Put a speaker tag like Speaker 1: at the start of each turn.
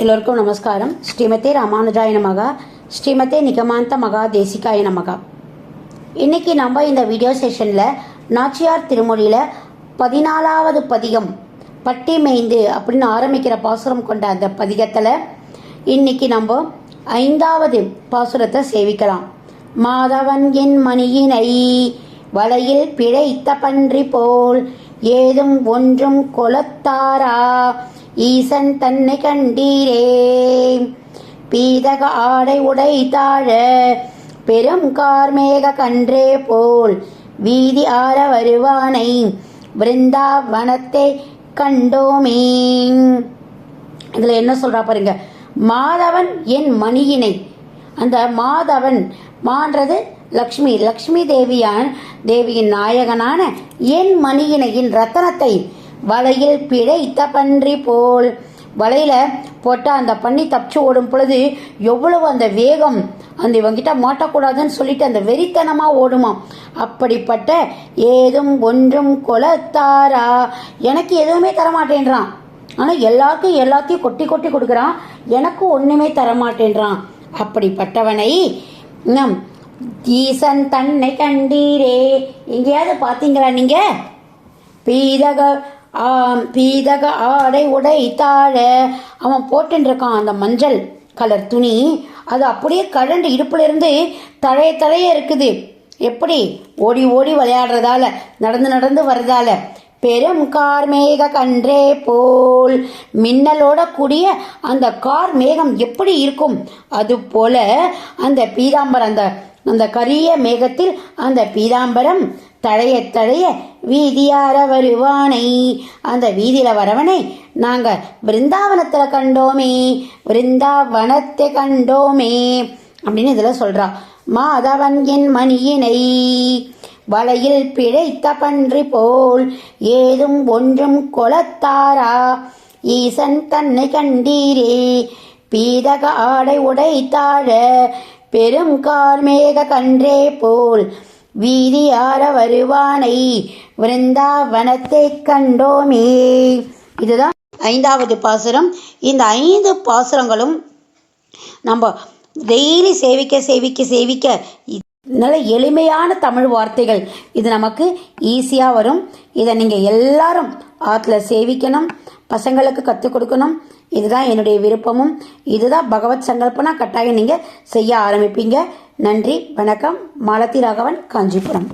Speaker 1: எல்லோருக்கும் நமஸ்காரம். ஸ்ரீமதே ராமானுஜாய நமகா. ஸ்ரீமதே நிகமாந்த மகா தேசிகாய நமகா. இன்னைக்கு நம்ம இந்த வீடியோ செஷனில் நாச்சியார் திருமொழியில் பதினாலாவது பதிகம் பட்டி மேய்ந்து அப்படின்னு ஆரம்பிக்கிற பாசுரம் கொண்ட அந்த பதிகத்தில் இன்னைக்கு நம்ம ஐந்தாவது பாசுரத்தை சேவிக்கலாம். மாதவன் என் மணியினை வலையில் பிழைத்த பன்றி போல் ஏதும் ஒன்றும் கொலத்தாரா ஈசன் தன்னை கண்டீரே. பீதக ஆடை உடை தாழ பெரும் கார்மேக கன்றே போல் வீதி ஆர வருவானை பிருந்தாவனத்தை கண்டோமே. இதுல என்ன சொல்றா பாருங்க. மாதவன் என் மணியினை. அந்த மாதவன் மான்றது லக்ஷ்மி. லக்ஷ்மி தேவியான் தேவியின் நாயகனான என் மணியினையின் ரத்தனத்தை வலையில் பிழைத்த பன்றி போல். வலையில் போட்டால் அந்த பண்ணி தப்பிச்சு ஓடும் பொழுது எவ்வளவு அந்த வேகம் அந்த இவங்கிட்ட மாட்டக்கூடாதுன்னு சொல்லிட்டு அந்த வெறித்தனமாக ஓடுமா அப்படிப்பட்ட ஏதும் ஒன்றும் கொலத்தாரா? எனக்கு எதுவுமே தரமாட்டேன்றான். ஆனால் எல்லாருக்கும் எல்லாத்தையும் கொட்டி கொட்டி கொடுக்குறான். எனக்கு ஒன்றுமே தரமாட்டேன்றான். அப்படிப்பட்டவனை நம் ஈசன் தன்னை கண்டீரே. எங்கேயாவது பார்த்தீங்களா நீங்கள் பீதக ஆம், பீதக ஆடை உடை தாழ. அவன் போட்டுருக்கான் அந்த மஞ்சள் கலர் துணி. அது அப்படியே கழண்டு இடுப்புலேருந்து தழைய தழைய இருக்குது. எப்படி? ஓடி ஓடி விளையாடுறதால நடந்து நடந்து வர்றதால. பெரும் கார் மேக கன்றே போல் மின்னலோட கூடிய அந்த கார் மேகம் எப்படி இருக்கும்? அது போல அந்த பீதாம்பரம் அந்த அந்த கரிய மேகத்தில் அந்த பீதாம்பரம் தழைய தழைய வீதியார வருவானை அந்த வீதியில வரவனை நாங்க பிருந்தாவனத்துல கண்டோமே பிருந்தாவனத்தை கண்டோமே அப்படின்னு இதுல சொல்றா. மாதவன் என் மணியினை வலையில் பிழைத்த பன்றி போல் ஏதும் ஒன்றும் கொலத்தாரா ஈசன் தன்னை கண்டீரே பீதக ஆடை உடைத்தாழ பெரும் கார்மேக கன்றே போல் வீதியார வருவானை விருந்தாவனத்தை கண்டோமே. இதுதான் ஐந்தாவது பாசுரம். இந்த ஐந்து பாசுரங்களும் நம்ம டெய்லி சேவிக்க சேவிக்க சேவிக்க நல்ல எளிமையான தமிழ் வார்த்தைகள். இது நமக்கு ஈஸியாக வரும். இதை நீங்கள் எல்லாரும் ஆற்றுல சேவிக்கணும். பசங்களுக்கு கற்றுக் கொடுக்கணும். இதுதான் என்னுடைய விருப்பமும். இதுதான் பகவத் சங்கல்பனா கட்டாயம் நீங்கள் செய்ய ஆரம்பிப்பீங்க. நன்றி வணக்கம். மாலதி ராகவன் காஞ்சிபுரம்.